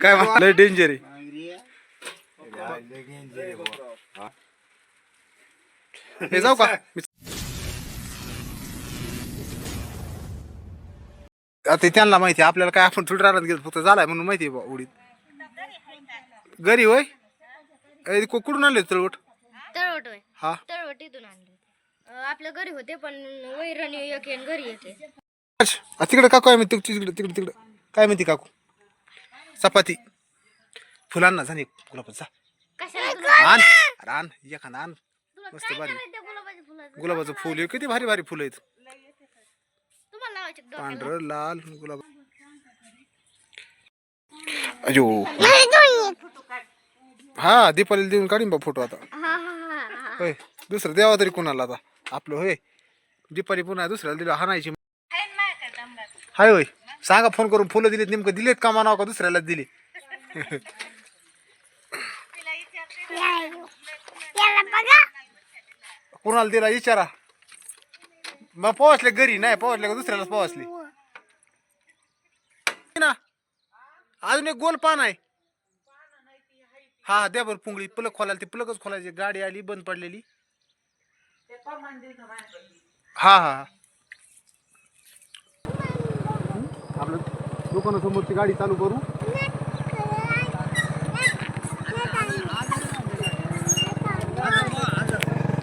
काय म्हणा? लय डेंजर आहे. हे जाऊ का? आता त्यांना माहिती आहे, आपल्याला काय आपण थोडी राहत गेलो फक्त झालाय म्हणून माहिती आहे बा उडीत. घरी होय? ए, कु- कुठून आणले तळवट? तळवट होय. हा. तळवट इथून आणले अं, आपल्या घरी होते पण वैरण एक घरी येते. आ, तिकडे काकू आहे म्हणते तिकडे तिकडे तिकडे. काय म्हणते काकू? चपाती. फुलांना कशाला तुला आण अरे आण एखादा आण. मस्त भारी. गुलाबाचं फुल? आहे किती भारी भारी फुलं आहेत? पांढरं लाल गुलाब. अयो. हा दीपालीला देऊन काढीन बा फोटो आता. हा हा हा हा होय दुसरं द्यावा तरी कोणाला आता? आपलं होय. दीपाली पुन्हा दुसऱ्याला दिलं हाणायची. हाय होय. सांगा फोन करून फुलं दिलेत नेमकं दिलेत का म्हणावं का दुसऱ्याला दिले? कोणाला दिला विचारा मग पोहोचले घरी नाही पोहोचले का दुसऱ्यालाच पोहोचले? ना अजून एक गोल पान आहे. हा द्या बरं पुंगळी प्लग खोलायला ती प्लगच खोलायची. गाडी आली बंद पडलेली. हा हा हा. आपलं दुकानासमोरची गाडी चालू करू.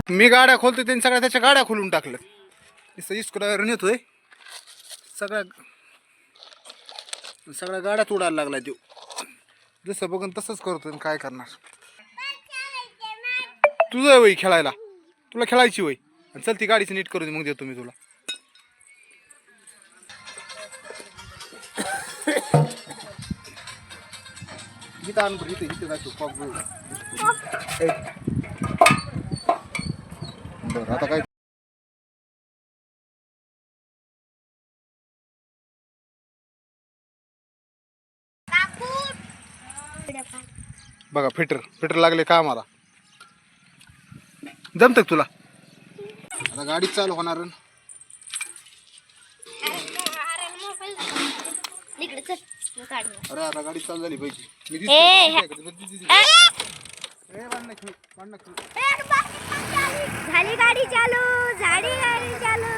मी गाड्या खोलतो त्यांनी सगळ्या त्याच्या गाड्या खोलून टाकलं नुसतं इस्कुला नेतोय सगळ्या सगळ्या गाड्या तोडायला लागला देऊ जसं बघन तसंच करतो आणि काय करणार. तुझं आहे वय खेळायला. तुला खेळायची वय. आणि चल ती गाडीची नीट करून दे, मग देतो मी तुला. इथं आण बरं, इथं इथं दाखव, कॉक बघू. ए. बरं आता काय बघा फिटर फिटर लागले का आम्हाला जमत तुला आता गाडी चालू होणार न. इकडे चल. मी काढणार. अरे आता गाडी चालू झाली पाहिजे. मी ए, दिसतो. दिसतो. दिसतो. ए, भांडणं खेळू, भांडणं खेळू. झाली. गाडी चालू. झाली गाडी चालू.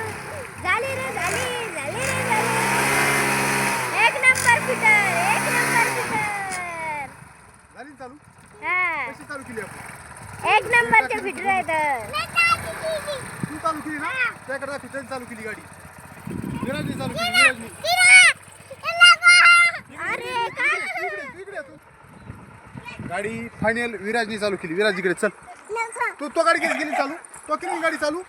झाली रे झाली झाली रे झाली. एक नंबर फिटर एक नंबर फिटर. झाली ना चालू? हा. कशी चालू केली आपण? एक नंबरचे फिटर आहेत. तू चालू केली ना? त्याकडे दाखव त्याने चालू केली गाडी. विराजने चालू केली विराजने अरे काय इकडे इकडे ये तू गाडी फायनल विराजने चालू केली. विराज इकडे चल. तू तो गाडी केली गेली चालू. तो केली गाडी चालू.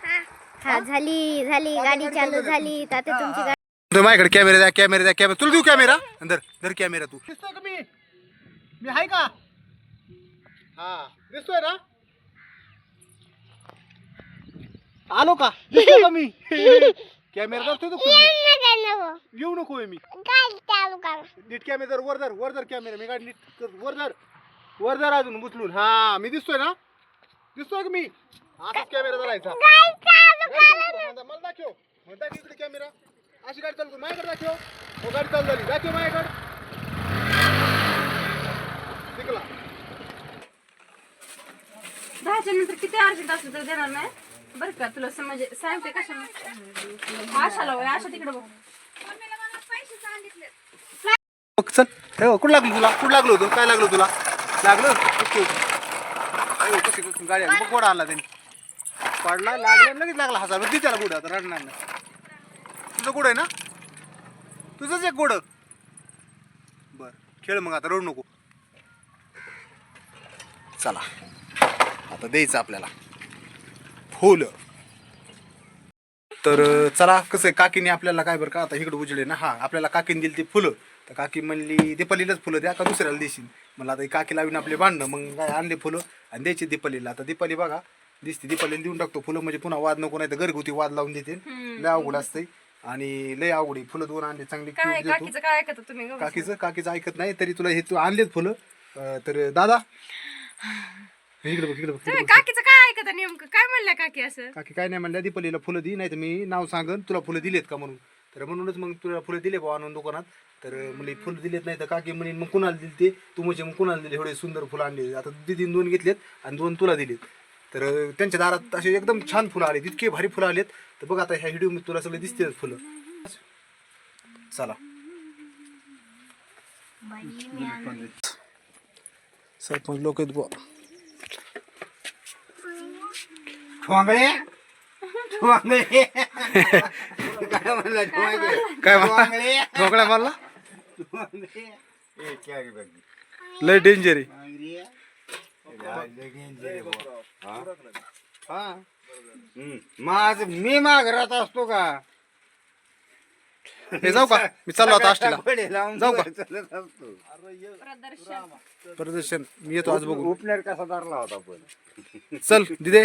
हा. झाली झाली. गाडी चालू झाली. ताते तुमची गाडी तो माझ्याकडे कॅमेरा द्या कॅमेरा द्या कॅमेरा तुला देऊ कॅमेरा धर धर कॅमेरा तू. दिसतोय का मी? मी आहे का? हा दिसतोय ना? आलो का? दिसतोय का मी? कॅमेरा धरतोय तू येऊ नको मी. नीट कॅमेरा वर धर वर धर कॅमेरा मी गाडी नीट वर धर. वर धर अजून उचलून. हा मी दिसतोय ना? दिसतोय का मी? असाच कॅमेरा धरायचा मला दाखव. मला दाखव इकडे कॅमेरा अशी गाडी चालू कर माझ्याकडे दाखव. हो गाडी चालू झाली. दाखव माझ्याकडे. शिकला. दहाच्या नंतर किती अर्जंट असलं तर देणार नाही. बरं का तुला समज सांगते कशा आशाला वय आशा तिकडे बघ. बघ चल हे बघ, कुठं लागलं तुला? कुठं लागलो होतं? काय लागलो तुला? लागलं? ओके. ओके कशी गाडी आली. बघ गोडा आणला त्यांनी. पडला लागला लगेच लागला हजार दे त्याला गोड आता रडणार नाही. तुझं गोड आहे ना? तुझंच एक गोड. बर खेळ मग आता रडू नको. चला. आता द्यायचं आपल्याला. फुलं. तर चला कसं आहे काकीने आपल्याला काय बरं का आता इकडे उजळे ना हा आपल्याला काकीने दिली ती फुलं. तर काकी म्हणली दीपालीलाच फुलं द्या का दुसऱ्याला देशील? मला आता काकी लावीन आपले भांडणं मग काय आणले फुलं आणि द्यायची दीपालीला. आता दीपाली बघा दिसते दीपालीला देऊन टाकतो फुलं म्हणजे पुन्हा वाद नको नाही तर घरगुती वाद लावून देते. लय अवघड असते आणि लय अवघड आहे. फुलं दोन आणले चांगली काय देतो. काकीचं काय ऐकत तुम्ही? गं? काकीचं? काकीचं ऐकत नाही तरी तुला हे तू आणलेत फुलं. अं, तर दादा इकडे बघ इकडे बघ इकडे तुम्ही बघ. काकीचं काय ऐकत नेमकं काय म्हणल्या काकी असं? काकी काय नाही म्हणल्या दीपालीला फुलं दी नाही तर मी नाव सांगन तुला फुलं दिलेत का म्हणून. तर म्हणूनच मग तुला फुलं दिले भाऊ आणून दुकानात. तर म्हणजे फुल दिलेत नाही तर काकी म्हणे मग कुणाला दिली ते? तू म्हणजे मग कुणाला दिले? एवढे सुंदर फुलं आणले. आता दिदीने दोन घेतलेत आणि दोन तुला दिलेत. तर त्यांच्या दारात असे एकदम छान फुलं आलेत इतके भारी फुलं आलेत. तर बघ आता ह्या व्हिडिओमध्ये तुला सगळे दिसते फुलं. चला. सरपंच लोक आहेत बुवा. ठोंगळे? ठोंगळे. काय म्हणला ठोंगळे. काय म्हणला ठोंगळे ढोकळा मारला ठोंगळे. ए क्या रे बाकी लय डेंजर आहे. ठोंगळे. या, लगीन जे बुवा. हा? हा? हम्म. माझ मी माघरात असतो का? हे जाऊ का? मी चाललो आता आष्टीला. घोडे लावून जाऊ का? चालत असतो. प्रदर्शन. मी येतो आज बघू उपनेर कसा धरला होता पण? चल दिदे.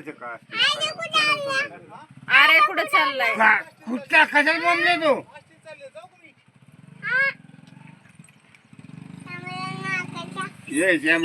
चालायचं का? अरे कुठे चाललाय? कुठला कशाला बोंबले तू ये.